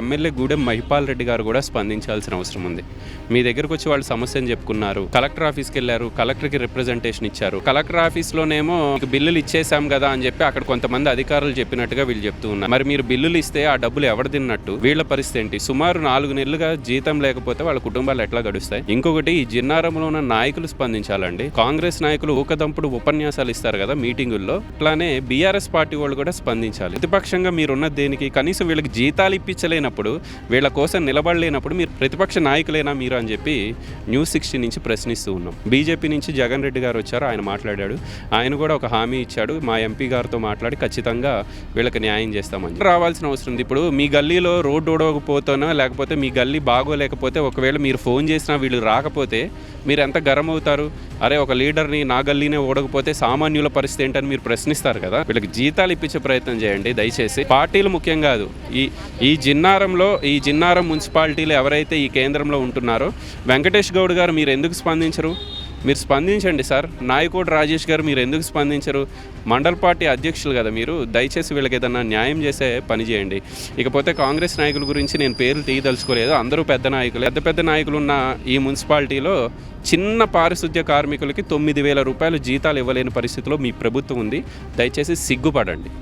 MLA Gudem Mahipal Reddy గారు కూడా స్పందించాల్సిన అవసరం ఉంది. మీ దగ్గరకు వచ్చి వాళ్ళు సమస్యను చెప్పుకున్నారు. కలెక్టర్ ఆఫీస్కి వెళ్ళారు. కలెక్టర్కి రిప్రజెంటేషన్ ఇచ్చారు. కలెక్టర్ ఆఫీస్లోనేమో బిల్లులు ఇచ్చేసాం కదా అని చెప్పి అక్కడ కొంతమంది అధికారులు చెప్పినట్టుగా వీళ్ళు చెప్తూ ఉన్నారు. మరి మీరు బిల్లులు ఇస్తే ఆ డబ్బులు ఎవరు తిన్నట్టు? వీళ్ళ పరిస్థితి ఏంటి? సుమారు నాలుగు నెలలుగా జీతం లేకపోతే వాళ్ళ కుటుంబాలు ఎట్లా గడుస్తాయి? ఇంకొకటి ఈ జిన్నారంలో ఉన్న నాయకులు స్పందించాలండి. కాంగ్రెస్ నాయకులు ఊకదంపుడు ఉపన్యాసాలు ఇస్తారు కదా మీటింగుల్లో. అట్లానే బీఆర్ఎస్ పార్టీ వాళ్ళు కూడా స్పందించాలి. ప్రతిపక్షంగా మీరున్న దేనికి? కనీసం వీళ్ళకి జీతాలు ఇప్పి ఇప్పించలేనప్పుడు వీళ్ళ కోసం నిలబడలేనప్పుడు మీరు ప్రతిపక్ష నాయకులేనా మీరు అని చెప్పి న్యూస్ సిక్స్టీ నుంచి ప్రశ్నిస్తూ ఉన్నాం. బీజేపీ నుంచి జగన్ రెడ్డి గారు వచ్చారు ఆయన మాట్లాడాడు. ఆయన కూడా ఒక హామీ ఇచ్చాడు. మా ఎంపీ గారితో మాట్లాడి ఖచ్చితంగా వీళ్ళకి న్యాయం చేస్తామని. రావాల్సిన అవసరం ఉంది. ఇప్పుడు మీ గల్లీలో రోడ్డు ఓడకపోతేనో లేకపోతే మీ గల్లీ బాగోలేకపోతే ఒకవేళ మీరు ఫోన్ చేసినా వీళ్ళు రాకపోతే మీరు ఎంత గరం అవుతారు అరే ఒక లీడర్ని నా గల్లీనే ఓడకపోతే సామాన్యుల పరిస్థితి ఏంటని మీరు ప్రశ్నిస్తారు కదా? వీళ్ళకి జీతాలు ఇప్పించే ప్రయత్నం చేయండి దయచేసి. పార్టీలు ముఖ్యం కాదు. ఈ ఈ జిన్నారంలో ఈ జిన్నారం మున్సిపాలిటీలు ఎవరైతే ఈ కేంద్రంలో ఉంటున్నారో వెంకటేష్ గౌడ్ గారు మీరు ఎందుకు స్పందించరు? మీరు స్పందించండి సార్. నాయకోటి రాజేష్ గారు మీరు ఎందుకు స్పందించరు? మండల్ పార్టీ అధ్యక్షులు కదా మీరు. దయచేసి వీళ్ళకి ఏదన్నా న్యాయం చేసే పని చేయండి. ఇకపోతే కాంగ్రెస్ నాయకుల గురించి నేను పేర్లు తీయదలుచుకోలేదు. అందరూ పెద్ద నాయకులు. పెద్ద పెద్ద నాయకులు ఉన్న ఈ మున్సిపాలిటీలో చిన్న పారిశుద్ధ్య కార్మికులకి తొమ్మిది వేల రూపాయలు జీతాలు ఇవ్వలేని పరిస్థితిలో మీ ప్రభుత్వం ఉంది. దయచేసి సిగ్గుపడండి.